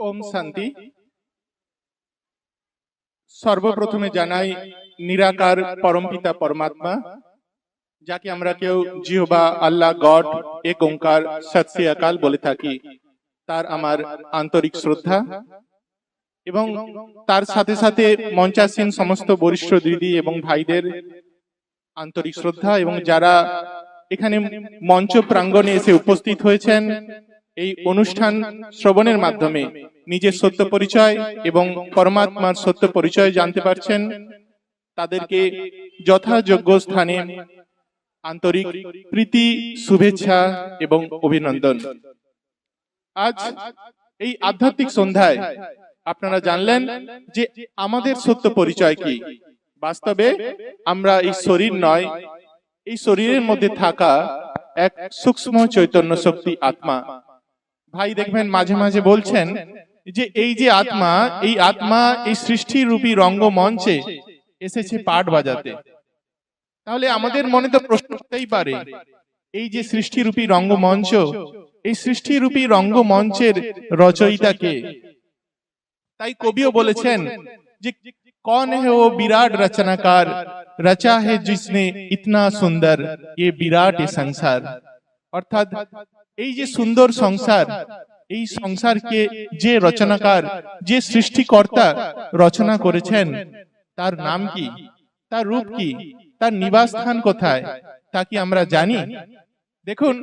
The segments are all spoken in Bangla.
ওম শান্তি। সর্বপ্রথমে জানাই নিরাকার পরমপিতা পরমাত্মা, যাকে আমরা কেউ জিহবা, আল্লাহ, গড, এক ওঙ্কার সৎসে আকাল বলে থাকি, তার আমার আন্তরিক শ্রদ্ধা এবং তার সাথে সাথে মঞ্চাসীন সমস্ত বরিষ্ঠ দিদি এবং ভাইদের আন্তরিক শ্রদ্ধা এবং যারা এখানে মঞ্চ প্রাঙ্গণে এসে উপস্থিত হয়েছেন এই অনুষ্ঠান শ্রবণের মাধ্যমে নিজের সত্য পরিচয় এবং পরমাত্মার সত্য পরিচয় জানতে পারছেন। তাদেরকে যথাযোগ্য স্থানে আন্তরিক প্রীতি, শুভেচ্ছা এবং অভিনন্দন। আজ এই আধ্যাত্মিক সন্ধ্যায় আপনারা জানলেন যে আমাদের সত্য পরিচয় কি। বাস্তবে আমরা এই শরীর নয়, এই শরীরের মধ্যে থাকা এক সূক্ষ্ম চৈতন্য শক্তি আত্মা। ভাই দেখবেন মাঝে মাঝে বলছেন যে এই যে আত্মা এই আত্মা এই সৃষ্টি রূপী রঙ্গমঞ্চে এসেছে পাট বাজাতে। তাহলে আমাদের মনে তো প্রশ্ন হতেই পারে এই যে সৃষ্টিরূপী রঙ্গমঞ্চ এই সৃষ্টিরূপী রঙ্গমঞ্চের রচয়িতাকে। তাই কবিও বলেছেন যে কন হে ও বিরাট রচনাকার রচা হে জিসনে ইতনা সুন্দর এ বিরাট এ সংসার। অর্থাৎ এই যে সুন্দর সংসার এই সংসারকে যে রচনাকার যে সৃষ্টিকর্তা রচনা করেছেন তার নাম কি? তার রূপ কি? তার নিবাস স্থান কোথায়? তা কি আমরা জানি? দেখুন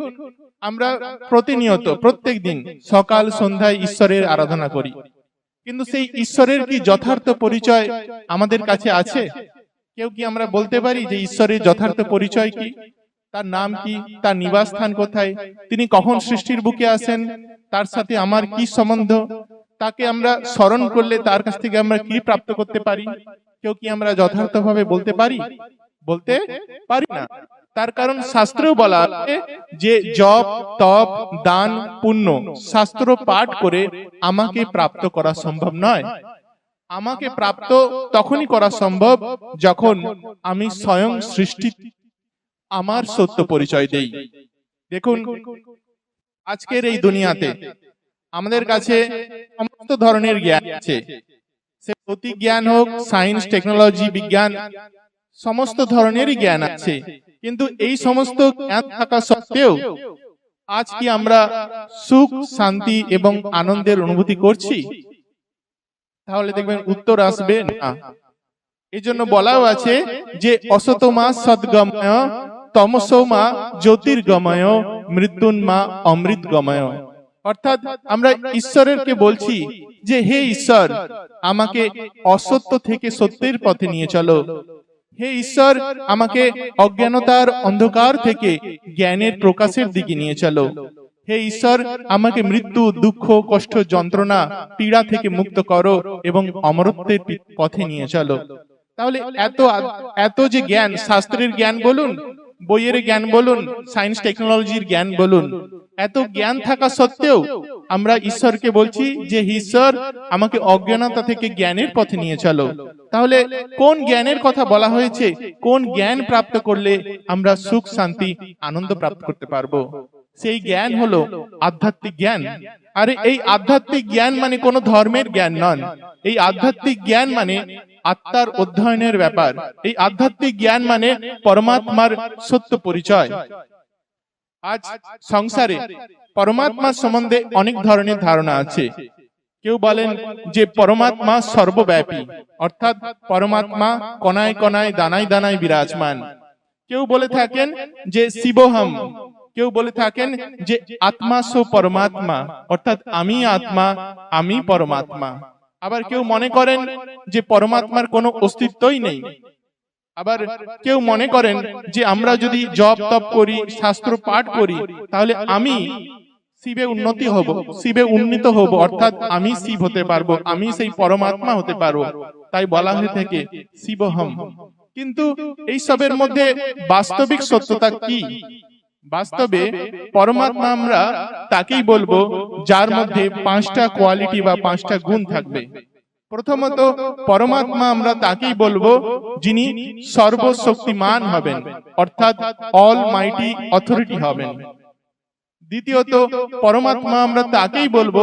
আমরা প্রতিনিয়ত প্রত্যেক দিন সকাল সন্ধ্যায় ঈশ্বরের আরাধনা করি। কিন্তু সেই ঈশ্বরের কি যথার্থ পরিচয় আমাদের কাছে আছে? কেউ কি আমরা বলতে পারি যে ঈশ্বরের যথার্থ পরিচয় কি? তার নাম কি? তার নিবাস স্থান কোথায়? তিনি কখন সৃষ্টির বুকে আসেন তার সাথে আমার কি সম্বন্ধ? তাকে আমরা স্মরণ করলে তার কাছ থেকে আমরা কি প্রাপ্ত করতে পারি? কেউ কি আমরা যথার্থভাবে বলতে পারি? বলতে পারি না। তার কারণ শাস্ত্রেও বলা আছে যে জপ তপ দান পুণ্য শাস্ত্র পাঠ করে আমাকে প্রাপ্ত করা সম্ভব নয়। আমাকে প্রাপ্ত তখনই করা সম্ভব যখন আমি স্বয়ং সৃষ্টি আমার সত্য পরিচয় দেই। দেখুন আজকের এই দুনিয়াতে আমাদের কাছে সমস্ত ধরনের জ্ঞান আছে। সে ভৌতিক জ্ঞান হোক সায়েন্স টেকনোলজি বিজ্ঞান সমস্ত ধরনেরই জ্ঞান আছে। কিন্তু এই সমস্ত জ্ঞান থাকা সত্ত্বেও আজ কি আমরা সুখ শান্তি এবং আনন্দের অনুভূতি করছি? তাহলে দেখবেন উত্তর আসবে না। এই জন্য বলাও আছে যে অসতমা সদ্গময় তমসোমা জ্যোতির্গময় মৃত্যুন্মা অমৃত গময় অর্থাৎ আমরা ঈশ্বরেরকে বলছি যে, হে ঈশ্বর, আমাকে অসত্য থেকে সত্যের পথে নিয়ে চলো। হে ঈশ্বর, আমাকে অজ্ঞানতার অন্ধকার থেকে জ্ঞানের প্রকাশের দিকে নিয়ে চলো। হে ঈশ্বর, আমাকে মৃত্যু, দুঃখ, কষ্ট, যন্ত্রণা, পীড়া থেকে মুক্ত করো এবং অমরত্বের পথে নিয়ে চলো। তাহলে এত এত যে জ্ঞান, শাস্ত্রের জ্ঞান বলুন বইয়ের জ্ঞান বলুন সায়েন্স টেকনোলজির জ্ঞান বলুন। এত জ্ঞান থাকা সত্ত্বেও আমরা ঈশ্বরকে বলছি যে ঈশ্বর আমাকে অজ্ঞানতা থেকে জ্ঞানের পথে নিয়ে চলো। তাহলে কোন জ্ঞানের কথা বলা হয়েছে? কোন জ্ঞান প্রাপ্ত করলে আমরা সুখ, শান্তি, আনন্দ প্রাপ্ত করতে পারব? সেই জ্ঞান হলো আধ্যাত্মিক জ্ঞান। আরে এই আধ্যাত্মিক জ্ঞান মানে কোনো ধর্মের জ্ঞান নন। এই আধ্যাত্মিক জ্ঞান মানে আত্মার অধ্যয়নের ব্যাপার। এই আধ্যাত্মিক জ্ঞান মানে পরমাত্মার সত্য পরিচয়। আজ সংসারে পরমাত্মার সম্বন্ধে অনেক ধরনের ধারণা আছে। কেউ বলেন যে পরমাত্মা সর্বব্যাপী অর্থাৎ পরমাত্মা কণায় কণায় দানায় দানায় বিরাজমান। কেউ বলে থাকেন যে শিবহম। কেউ বলে থাকেন যে আত্মা সো পরমাত্মা, অর্থাৎ আমি আত্মা, আমি পরমাত্মা। আবার কেউ মনে করেন যে পরমাত্মার কোনো অস্তিত্বই নেই। আবার কেউ মনে করেন যে আমরা যদি জপ তপ করি, শাস্ত্র পাঠ করি, তাহলে আমি শিবে উন্নতি হব, শিবে উন্নীত হব, অর্থাৎ আমি শিব হতে পারব, আমি সেই পরমাত্মা হতে পারব। তাই বলা হয়ে থাকে, শিবহম। কিন্তু এই সবের মধ্যে বাস্তবিক সত্যতা কি? বাস্তবে পরমাত্মা আমরা তাকেই বলব যার মধ্যে পাঁচটা কোয়ালিটি বা পাঁচটা গুণ থাকবে। প্রথমত পরমাত্মা আমরা তাকেই বলব যিনি সর্বশক্তিমান হবেন অর্থাৎ অল মাইটি অথরিটি হবেন। দ্বিতীয়ত পরমাত্মা আমরা তাকেই বলব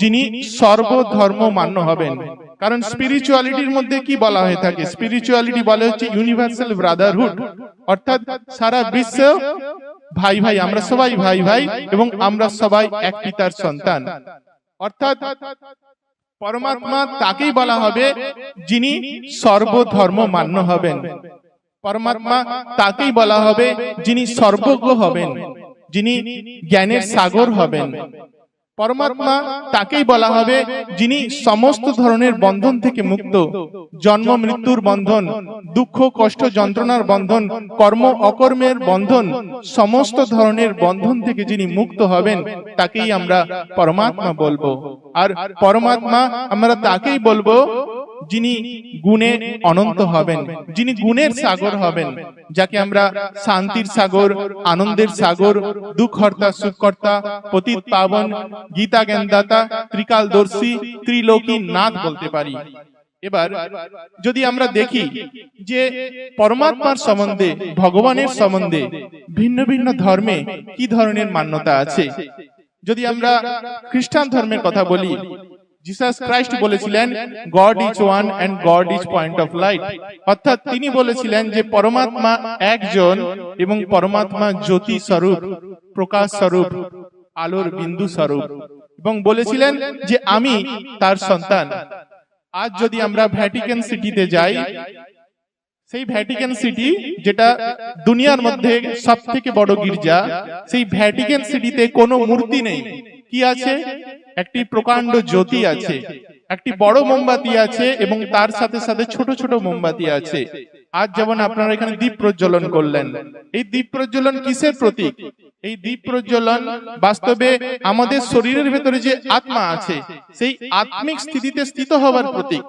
যিনি সর্বধর্ম মান্য হবেন। কারণ স্পিরিচুয়ালিটির মধ্যে কি বলা হয়ে থাকে? স্পিরিচুয়ালিটি বলে হচ্ছে ইউনিভার্সাল ব্রাদারহুড অর্থাৎ সারা বিশ্ব ভাই ভাই আমরা সবাই ভাই ভাই এবং আমরা সবাই এক পিতার সন্তান। অর্থাৎ পরমাত্মা তাকেই বলা হবে যিনি সর্বধর্ম মান্য হবেন। পরমাত্মা তাকেই বলা হবে যিনি সর্বজ্ঞ হবেন যিনি জ্ঞানের সাগর হবেন। পরমাত্মা তাকেই বলা হবে যিনি সমস্ত ধরনের বন্ধন থেকে মুক্ত। জন্ম, মৃত্যুর বন্ধন, দুঃখ, কষ্ট, যন্ত্রণার বন্ধন, কর্ম, অকর্মের বন্ধন, সমস্ত ধরনের বন্ধন থেকে যিনি মুক্ত হবেন, তাকেই আমরা পরমাত্মা বলব। আর পরমাত্মা আমরা তাকেই বলব যিনি গুণে অনন্ত হবেন, যিনি গুণের সাগর হবেন, যাকে আমরা শান্তির সাগর, আনন্দের সাগর দুঃখহর্তা সুখকর্তা, পতিত পাবন, গীতা জ্ঞানদাতা, ত্রিকালদর্শী, ত্রিলোকী নাথ বলতে পারি। এবার যদি আমরা দেখি যে পরমাত্মার সম্বন্ধে ভগবানের সম্বন্ধে ভিন্ন ভিন্ন ধর্মে কি ধরনের মান্যতা আছে? যদি আমরা খ্রিস্টান ধর্মের কথা বলি জিসাস ক্রাইস্ট বলেছিলেন God is one and God is point of light অর্থাৎ তিনি বলেছিলেন যে পরমাত্মা একজন এবং পরমাত্মা জ্যোতি স্বরূপ প্রকাশ স্বরূপ আলোর বিন্দু স্বরূপ। এবং বলেছিলেন যে আমি তার সন্তান। আজ যদি আমরা ভ্যাটিকান সিটিতে যাই সেই ভ্যাটিকান সিটি যেটা দুনিয়ার মধ্যে সব থেকে বড় গির্জা সেই ভ্যাটিকান সিটিতে কোনো মূর্তি নেই। কি আছে? একটি প্রকাণ্ড জ্যোতি আছে। একটি বড় মোমবাতি আছে এবং তার সাথে সাথে ছোট ছোট মোমবাতি আছে। আজ যেমন আপনারা এখানে দ্বীপ প্রজ্বলন করলেন। এই দ্বীপ প্রজ্বলন কিসের প্রতীক? এই দীপ প্রজ্বলন বাস্তবে আমাদের শরীরের ভেতরে যে আত্মা আছে, সেই আত্মিক স্থিতিতে স্থিত হওয়ার প্রতীক।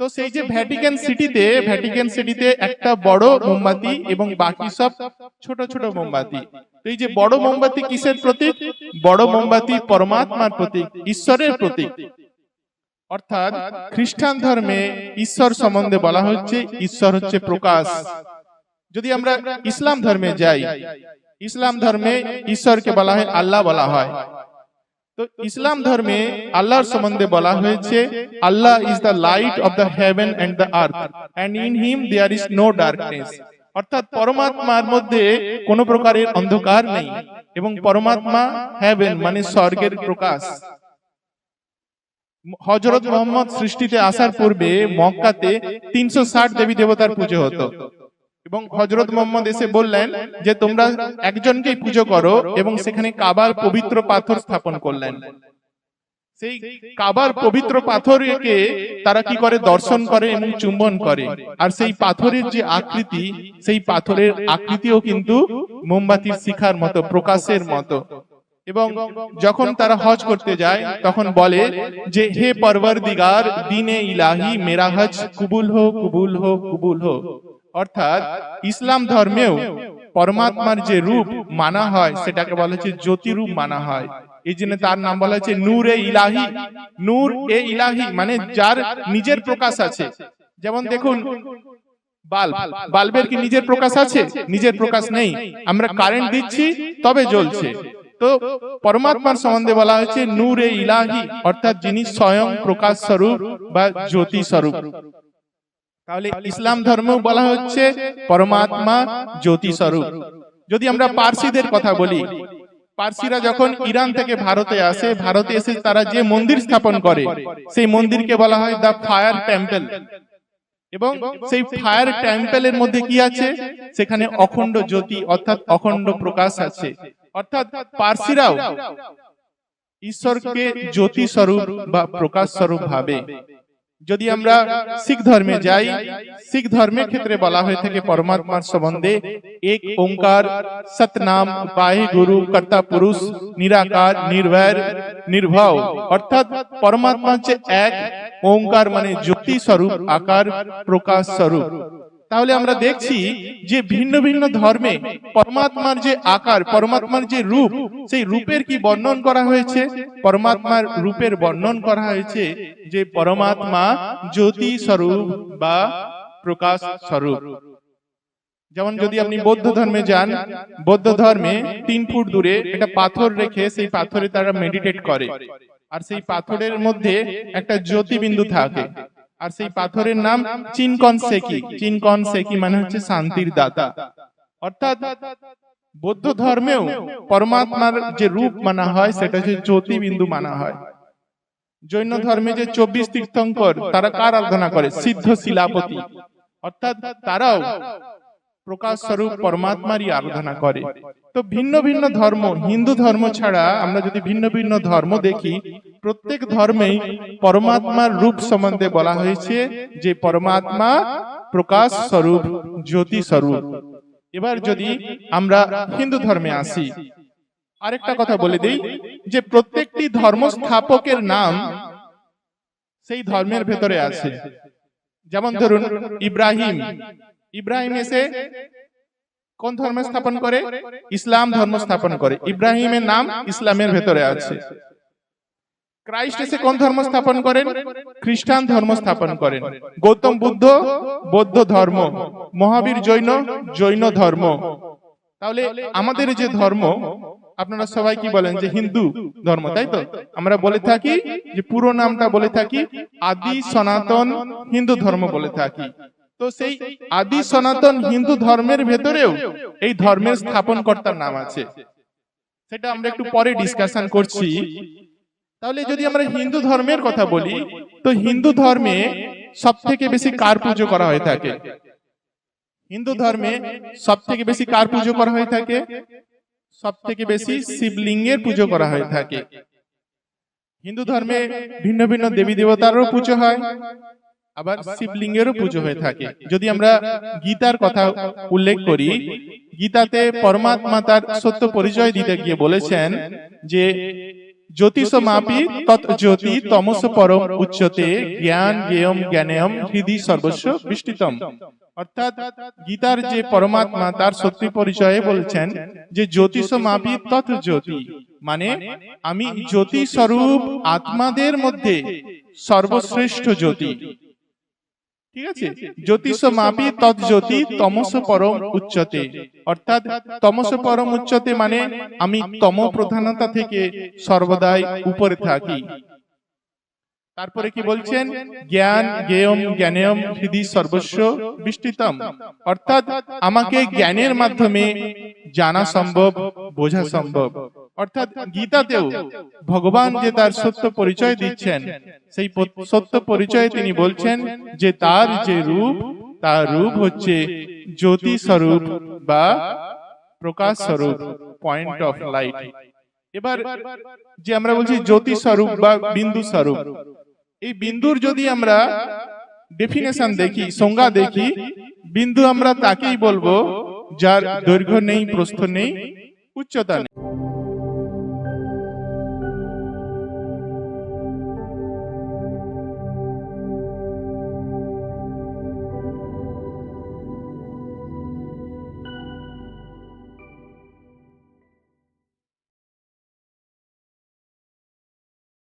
তো সেই যে ভ্যাটিকান সিটিতে ভ্যাটিকান সিটিতে একটা বড় মোমবাতি এবং বাকি সব ছোট ছোট মোমবাতি। এই যে বড় মোমবাতি কিসের প্রতীক? বড় মোমবাতি পরমাত্মার প্রতীক, ঈশ্বরের প্রতীক। অর্থাৎ খ্রিস্টান ধর্মে ঈশ্বর সম্বন্ধে বলা হচ্ছে, ঈশ্বর হচ্ছে প্রকাশ। যদি আমরা ইসলাম ধর্মে যাই ইসলাম ধর্মে ঈশ্বরকে বলা হয় আল্লাহ বলা হয়। তো ইসলাম ধর্মে আল্লাহর সম্বন্ধে বলা হয়েছে, Allah is the light of the heaven and the earth and in him there is no darkness অর্থাৎ পরমাত্মার মধ্যে কোন প্রকারের অন্ধকার নেই, এবং পরমাত্মা হেভেন মানে স্বর্গের প্রকাশ। হজরত মোহাম্মদ সৃষ্টিতে আসার পূর্বে মক্কাতে তিনশো ষাট দেবী দেবতার পুজো হতো। এবং হজরত মোহাম্মদ এসে বললেন যে, তোমরা একজনকেই পুজো করো এবং সেখানে কাবার পবিত্র পাথর স্থাপন করলেন। সেই কাবার পবিত্র পাথরকে তারা কি করে? দর্শন করে এবং চুম্বন করে। আর সেই পাথরের যে আকৃতি, সেই পাথরের আকৃতিও কিন্তু মোমবাতির শিখার মতো, প্রকাশের মতো। এবং যখন তারা হজ করতে যায়, তখন বলে যে, হে পরবর দিগার দিনে ইলাহি মেরা হজ কুবুল হো কুবুল হো কুবুল হো। অর্থাৎ ইসলাম ধর্মেও পরমাত্মার যে রূপ মানা হয়, সেটাকে বলা হচ্ছে জ্যোতি রূপ মানা হয়। এই জন্য তার নাম বলা হচ্ছে নূর এ ইলাহি। নূর এ ইলাহি মানে যার নিজের প্রকাশ আছে। যেমন দেখুন, বাল্ব। বাল্বের কি নিজের প্রকাশ আছে? নিজের প্রকাশ নেই। আমরা কারেন্ট দিচ্ছি, তবে জ্বলছে। তো পরমাত্মার সম্বন্ধে বলা হয়েছে নূর ইলাহি, অর্থাৎ যিনি স্বয়ং প্রকাশ স্বরূপ বা জ্যোতি স্বরূপ। তাহলে ইসলাম ধর্ম বলা হচ্ছে পরমাত্মা জ্যোতি স্বরূপ যদি আমরা পার্সিদের কথা বলি পার্সিরা যখন ইরান থেকে ভারতে আসে ভারতে এসে তারা যে মন্দির স্থাপন করে সেই মন্দিরকে বলা হয় দ্য ফায়ার টেম্পল এবং সেই ফায়ার টেম্পলের মধ্যে কি আছে? সেখানে অখণ্ড জ্যোতি অর্থাৎ অখণ্ড প্রকাশ আছে। অর্থাৎ পার্সিরাও ঈশ্বরকে জ্যোতি স্বরূপ বা প্রকাশ স্বরূপ ভাবে। যদি আমরা শিখ ধর্মে যাই শিখ ধর্মের ক্ষেত্রে বলা হয়ে থাকে পরমাত্মার সম্বন্ধে এক ওঙ্কার সতনাম বাহে গুরু কর্তা পুরুষ নিরাকার নির্ভয় নির্ভয় অর্থাৎ পরমাত্মা হচ্ছে এক ওঙ্কার মানে জ্যোতি স্বরূপ আকার প্রকাশ স্বরূপ। তাহলে আমরা দেখছি যে ভিন্ন ভিন্ন ধর্মে পরমাত্মার যে আকার পরমাত্মার যে রূপ সেই রূপের কি বর্ণন করা হয়েছে? পরমাত্মার রূপের বর্ণন করা হয়েছে যে পরমাত্মা জ্যোতি স্বরূপ বা প্রকাশ স্বরূপ। যেমন যদি আপনি বৌদ্ধ ধর্মে যান বৌদ্ধ ধর্মে তিন ফুট দূরে একটা পাথর রেখে সেই পাথরে তারা মেডিটেট করে। আর সেই পাথরের মধ্যে একটা জ্যোতিবিন্দু থাকে। আর সেই পাথরের নাম চিনকন সেকি চিনকন সেকি মানে হচ্ছে শান্তির দাতা। অর্থাৎ বৌদ্ধ ধর্মেও পরমাত্মার যে রূপ মানা হয় সেটা হচ্ছে জ্যোতিবিন্দু মানা হয়। জৈন ধর্মে যে চব্বিশ তীর্থঙ্কর তারা কার আরাধনা করে? সিদ্ধ শিলাপতি অর্থাৎ তারাও প্রকাশ স্বরূপ পরমাত্মারই আরাধনা করে। তো ভিন্ন ভিন্ন ধর্ম হিন্দু ধর্ম ছাড়া আমরা যদি ভিন্ন ভিন্ন ধর্ম দেখি প্রত্যেক ধর্মেই পরমাত্মার রূপ সম্বন্ধে বলা হয়েছে যে পরমাত্মা প্রকাশ স্বরূপ জ্যোতি স্বরূপ এবার যদি আমরা হিন্দু ধর্মে আসি আরেকটা কথা বলে দিই যে প্রত্যেকটি ধর্ম স্থাপকের নাম সেই ধর্মের ভেতরে আছে। যেমন ধরুন ইব্রাহিম ইব্রাহিম এসে কোন ধর্ম স্থাপন করে? ইসলাম ধর্ম স্থাপন করে। ইব্রাহিমের নাম ইসলামের ভেতরে আছে। ক্রাইস্ট এসে কোন ধর্ম স্থাপন করেন? খ্রিস্টান ধর্ম স্থাপন করেন। গৌতম বুদ্ধ বৌদ্ধ ধর্ম মহাবীর জৈন জৈন ধর্ম। তাহলে আমাদের যে ধর্ম আপনারা সবাই কি বলেন যে হিন্দু ধর্ম তাই তো? আমরা বলে থাকি যে পুরো নামটা বলে থাকি আদি সনাতন হিন্দু ধর্ম বলে থাকি। তো সেই আদি সনাতন হিন্দু ধর্মের ভেতরেও এই ধর্মের স্থাপন কর্তার নাম আছে। সেটা আমরা একটু পরে ডিসকাশন করছি। তাহলে যদি আমরা হিন্দু ধর্মের কথা বলি তো হিন্দু ধর্মে সব থেকে বেশি কার পুজো করা হয়ে থাকে? হিন্দু ধর্মে সব থেকে বেশি কার পুজো করা হয়ে থাকে? সব থেকে বেশি শিবলিঙ্গের পুজো করা হয়ে থাকে। হিন্দু ধর্মে ভিন্ন ভিন্ন দেবী দেবতারও পুজো হয়। আবার শিবলিঙ্গেরও পুজো হয়ে থাকে। যদি আমরা গীতার কথা উল্লেখ করি গীতাতে পরমাত্মা তার সত্য পরিচয় দিতে গিয়ে বলেছেন যে জ্যোতিষ মাপি তৎ জ্যোতি তমস পরম উচ্চতে জ্ঞান জ্ঞেয়ম জ্ঞানেয়ম হৃদি সর্বস্ব বিষ্টিতম অর্থাৎ গীতার যে পরমাত্মা তার সত্যি পরিচয়ে বলছেন যে জ্যোতিষ মাপি তৎ জ্যোতি। মানে আমি জ্যোতি স্বরূপ আত্মাদের মধ্যে সর্বশ্রেষ্ঠ জ্যোতি। ঠিক আছে? জ্যোতিষ মাপি তৎ জ্যোতি তমস পরম উচ্চতে। অর্থাৎ তমস পরম উচ্চতে মানে আমি তম প্রধানতা থেকে সর্বদাই উপরে থাকি। তারপরে কি বলছেন? জ্ঞান জ্ঞেয়ম জ্ঞানেয়ম হৃদি সর্বস্ব বিষ্টিতম অর্থাৎ আমাকে জ্ঞানের মাধ্যমে জানা সম্ভব বোঝা সম্ভব। অর্থাৎ গীতাতেও ভগবান যে তার সত্য পরিচয় দিচ্ছেন সেই সত্য পরিচয়ে তিনি বলছেন যে তার যে রূপ তার রূপ হচ্ছে জ্যোতি স্বরূপ বা প্রকাশ স্বরূপ পয়েন্ট অফ লাইট এবার যে আমরা বলছি জ্যোতি স্বরূপ বা বিন্দু স্বরূপ এই বিন্দুর যদি আমরা ডেফিনেশন দেখি সংজ্ঞা দেখি বিন্দু আমরা তাকেই বলব যার দৈর্ঘ্য নেই প্রস্থ নেই উচ্চতা নেই।